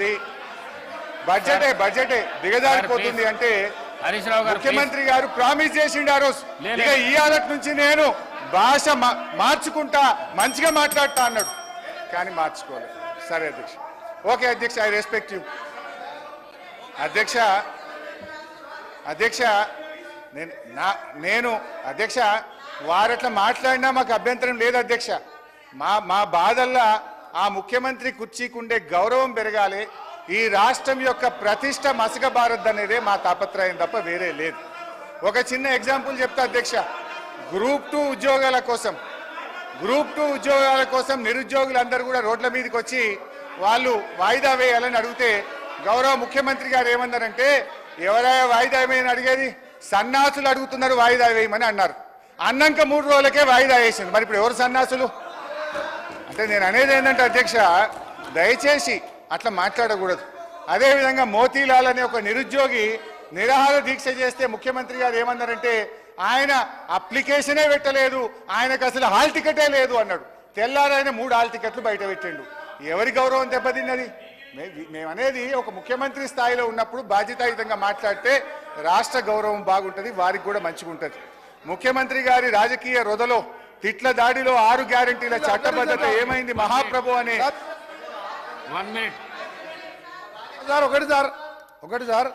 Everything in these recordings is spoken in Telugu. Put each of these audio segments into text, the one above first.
దిగజారిపోతుంది బడ్జెటే బడ్జెటే దిగజారిపోతుంది అంటే ముఖ్యమంత్రి గారు ప్రామిస్ చేసిండు ఆ రోజు. ఇక ఈ ఆలట్ నుంచి నేను భాష మార్చుకుంటా మంచిగా మాట్లాడతా అన్నాడు. కానీ మార్చుకోలేదు సరే అధ్యక్ష. ఓకే అధ్యక్ష ఐ రెస్పెక్ట్ యూ అధ్యక్ష అధ్యక్ష నేను నా నేను అధ్యక్ష వారట్లా మాట్లాడినా మాకు అభ్యంతరం లేదు అధ్యక్ష. మా మా బాధల్లా ఆ ముఖ్యమంత్రి కుర్చీకుండే గౌరవం పెరగాలి ఈ రాష్ట్రం యొక్క ప్రతిష్ట మసకబారద్దు అనేదే మా తాపత్రయం తప్ప వేరే లేదు. ఒక చిన్న ఎగ్జాంపుల్ చెప్తా అధ్యక్ష. గ్రూప్ టూ ఉద్యోగాల కోసం గ్రూప్ టూ ఉద్యోగాల కోసం నిరుద్యోగులందరూ కూడా రోడ్ల మీదకి వచ్చి వాళ్ళు వాయిదా వేయాలని అడిగితే గౌరవ ముఖ్యమంత్రి గారు ఏమన్నారంటే ఎవరైనా వాయిదా వేయమని అడిగేది? సన్నాసులు అడుగుతున్నారు వాయిదా వేయమని అన్నారు. అన్నాక మూడు రోజులకే వాయిదా వేసింది. మరి ఇప్పుడు ఎవరు సన్నాసులు? అంటే నేను అనేది ఏంటంటే అధ్యక్ష దయచేసి అట్లా మాట్లాడకూడదు. అదేవిధంగా మోతీలాల్ అనే ఒక నిరుద్యోగి నిరాహార దీక్ష చేస్తే ముఖ్యమంత్రి గారు ఏమన్నారంటే ఆయన అప్లికేషనే పెట్టలేదు ఆయనకు అసలు హాల్ టికెటే లేదు అన్నాడు. తెల్లారైన మూడు హాల్ టికెట్లు బయట పెట్టిండు. ఎవరి గౌరవం దెబ్బతిన్నది? మేమనేది ఒక ముఖ్యమంత్రి స్థాయిలో ఉన్నప్పుడు బాధ్యతాయుతంగా మాట్లాడితే రాష్ట్ర గౌరవం బాగుంటుంది వారికి కూడా మంచిగా ఉంటుంది ముఖ్యమంత్రి గారి రాజకీయ రొదలో తిట్ల దాడిలో ఆరు గ్యారంటీల చట్టబద్ధత ఏమైంది? మహాప్రభు అనే వన్ మినిట్. సార్ ఒకటి సార్ ఒకటి సార్.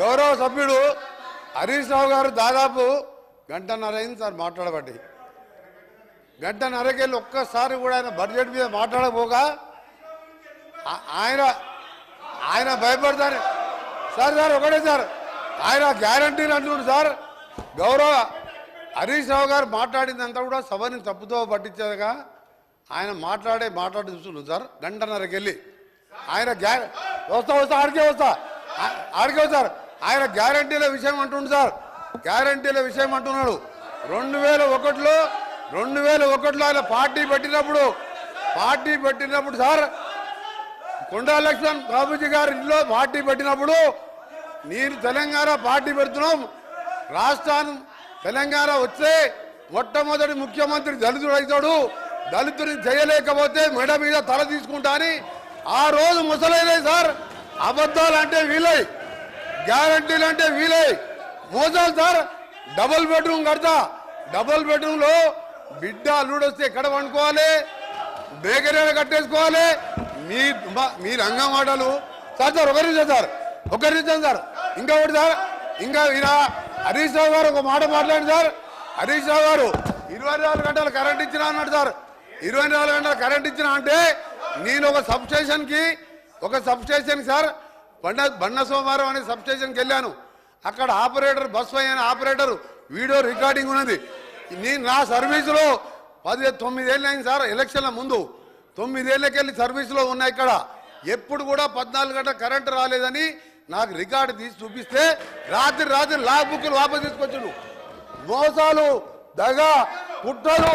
గౌరవ సభ్యుడు హరీష్ రావు గారు దాదాపు గంటన్నర అయింది సార్ మాట్లాడబట్టి. గంటన్నరకెళ్ళి ఒక్కసారి కూడా ఆయన బడ్జెట్ మీద మాట్లాడకపోగా ఆయన ఆయన భయపడతారు. సార్ సార్ ఒకటే సార్. ఆయన గ్యారంటీలు అంటున్నాడు సార్. గౌరవ హరీష్ రావు గారు మాట్లాడిందంతా కూడా సభని తప్పుతో పట్టించేదిగా. ఆయన మాట్లాడే మాట్లాడి చూస్తున్నాడు సార్. గంటన్నరకి వెళ్ళి. ఆయన గ్యా వస్తా వస్తా ఆడికే వస్తా. ఆడికే వస్తారు ఆయన గ్యారంటీల విషయం అంటుండు సార్. గ్యారంటీల విషయం అంటున్నాడు. రెండు వేల ఒకటిలో రెండు వేల ఒకటిలో ఆయన పార్టీ పెట్టినప్పుడు పార్టీ పెట్టినప్పుడు సార్ కొండా లక్ష్మణ్ బాబుజీ గారి ఇంట్లో పార్టీ పెట్టినప్పుడు నేను తెలంగాణ పార్టీ పెడుతున్నాం. రాష్ట్రాన్ని తెలంగాణ వస్తే మొట్టమొదటి ముఖ్యమంత్రి దళితుడు అవుతాడు. దళితుడిని చేయలేకపోతే మెడ మీద తల తీసుకుంటా అని ఆ రోజు ముసలైలే సార్ అబద్ధాలు అంటే వీలై గ్యారంటీలు అంటే వీలై. మోసాలు సార్ డబుల్ బెడ్రూమ్ కడతా. డబుల్ బెడ్రూమ్లో బిడ్డ అల్లుడు వస్తే ఎక్కడ పండుకోవాలి? బేకరీలు కట్టేసుకోవాలి? మీ మీ రంగం మాటలు. సార్ సార్ ఒకరి సార్ ఒకరి సార్. ఇంకా ఒకటి సార్ ఇంకా ఈయన హరీష్ రావు గారు ఒక మాట మాట్లాడండి సార్. హరీష్ రావు గారు ఇరవై నాలుగు గంటలు కరెంట్ ఇచ్చిన అన్నాడు సార్. ఇరవై నాలుగు గంటలు కరెంట్ ఇచ్చిన అంటే నేను ఒక సబ్స్టేషన్కి ఒక సబ్స్టేషన్ సార్ బండ బండ సోమవారం అనే సబ్స్టేషన్కి వెళ్ళాను. అక్కడ ఆపరేటర్ బస్ అయిన ఆపరేటర్ వీడియో రికార్డింగ్ ఉన్నది. నేను నా సర్వీసులో పది తొమ్మిదేళ్ళు అయింది సార్ ఎలక్షన్ల ముందు. తొమ్మిదేళ్ళకెళ్ళి సర్వీసులో ఉన్నాయి ఇక్కడ. ఎప్పుడు కూడా పద్నాలుగు గంటల కరెంట్ రాలేదని నాకు రికార్డు తీసి చూపిస్తే రాత్రి రాత్రి లా బుక్లు వాపసు తీసుకొచ్చుడు. మోసాలు దగ కుట్రలు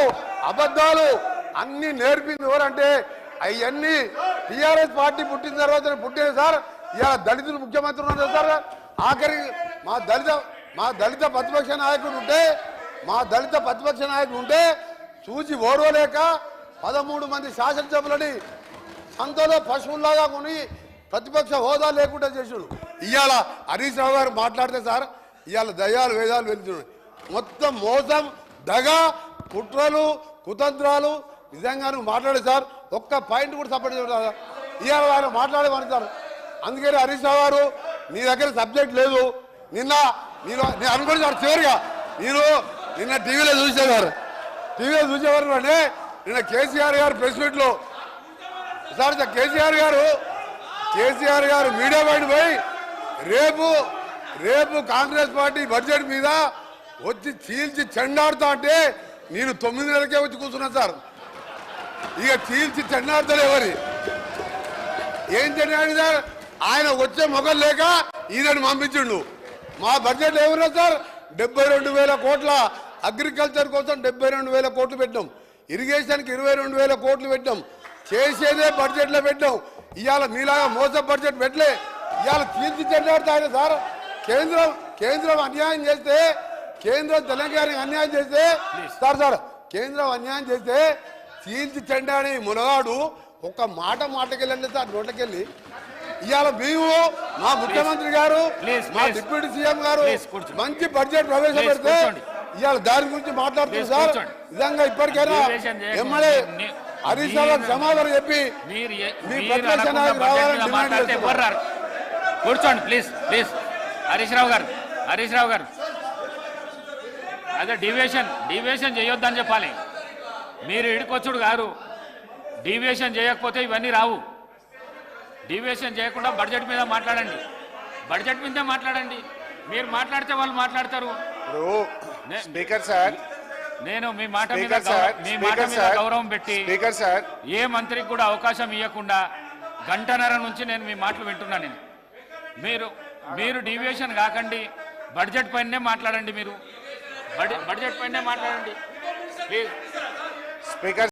అబద్ధాలు అన్ని నేర్పింది ఎవరంటే అవన్నీ టిఆర్ఎస్ పార్టీ పుట్టిన తర్వాత పుట్టిన సార్. ఇలా దళితులు ముఖ్యమంత్రి ఉన్నారు సార్. ఆఖరి మా దళిత మా దళిత ప్రతిపక్ష నాయకుడు ఉంటే మా దళిత ప్రతిపక్ష నాయకుడు ఉంటే చూసి ఓడవలేక పదమూడు మంది శాసనసభలని సంతలో పశువుల్లాగా కొని ప్రతిపక్ష హోదా లేకుండా చేసాడు ఇవాళ హరీష్ రావు గారు మాట్లాడితే సార్ ఇవాళ దయాలు వేదాలు వెళ్తున్నాయి. మొత్తం మోసం దగ కుట్రలు కుతంత్రాలు నిజంగా నువ్వు మాట్లాడే సార్. ఒక్క పాయింట్ కూడా సపోర్ట్ చేయలేదు ఇవాళ ఆయన మాట్లాడేవారు సార్. అందుకని హరీష్ రావు గారు నీ దగ్గర సబ్జెక్ట్ లేదు. నిన్న నేను నేను అనుకోండి సార్ చివరిగా. నేను నిన్న టీవీలో చూసేవారు. టీవీలో చూసేవారు అంటే నిన్న కేసీఆర్ గారు ప్రెస్ మీట్లో. సార్ కేసీఆర్ గారు కేసీఆర్ గారు మీడియా బయట పోయి రేపు రేపు కాంగ్రెస్ పార్టీ బడ్జెట్ మీద వచ్చి చీల్చి చెండాడుతా అంటే నేను తొమ్మిది నెలలకే వచ్చి కూర్చున్నా సార్. ఇక చీల్చి చెండాడుతాడు ఎవరి? ఏం చెండాడు సార్? ఆయన వచ్చే మొగలు లేక ఈయనని పంపించిండు. మా బడ్జెట్ ఏమన్నా సార్? డెబ్బై రెండు వేల కోట్ల అగ్రికల్చర్ కోసం డెబ్బై రెండు వేల కోట్లు పెట్టాం ఇరిగేషన్కి ఇరవై రెండు వేల కోట్లు పెట్టాం చేసేదే బడ్జెట్లో పెట్టాం ఇవాళ మీలాగా మోస బడ్జెట్ పెట్టలే ఇవాళ తీర్చి చెండాడుతాడు సార్ కేంద్రం కేంద్రం అన్యాయం చేస్తే కేంద్రం తెలంగాణకి అన్యాయం చేస్తే సార్ సార్ కేంద్రం అన్యాయం చేస్తే చీల్చి చెండాని మునగాడు ఒక్క మాట మాటకెళ్ళండి సార్ నోట్లకెళ్ళి ఇవాళ మేము మా ముఖ్యమంత్రి గారు మా. డిప్యూటీ సీఎం గారు. మంచి బడ్జెట్ ప్రవేశపెడితే. ఇవాళ దాని గురించి మాట్లాడుతున్నారు Please, సార్. నిజంగా ఇప్పటికైనా. ఎమ్మెల్యే హరీష్ రావు సమాధానం చెప్పి కూర్చోండి ప్లీజ్ ప్లీజ్. హరీష్ రావు గారు హరీష్ రావు గారు. అదే డివియేషన్ డివియేషన్ చేయొద్దని చెప్పాలి. మీరు ఇడికొచ్చుడు గారు డివియేషన్ చేయకపోతే ఇవన్నీ రావు. డివియేషన్ చేయకుండా బడ్జెట్ మీద మాట్లాడండి. బడ్జెట్ మీదే మాట్లాడండి. మీరు మాట్లాడితే వాళ్ళు మాట్లాడతారు. స్పీకర్ సార్ నేను మీ మాట మీద మీ మాట మీద గౌరవం పెట్టి ఏ మంత్రికి కూడా అవకాశం ఇవ్వకుండా గంటన్నర నుంచి నేను మీ మాటలు వింటున్నాను నేను. మీరు మీరు డీవియేషన్ కాకండి బడ్జెట్ పైనే మాట్లాడండి మీరు. బడ్జెట్ పైనే మాట్లాడండి. ప్లీజ్. స్పీకర్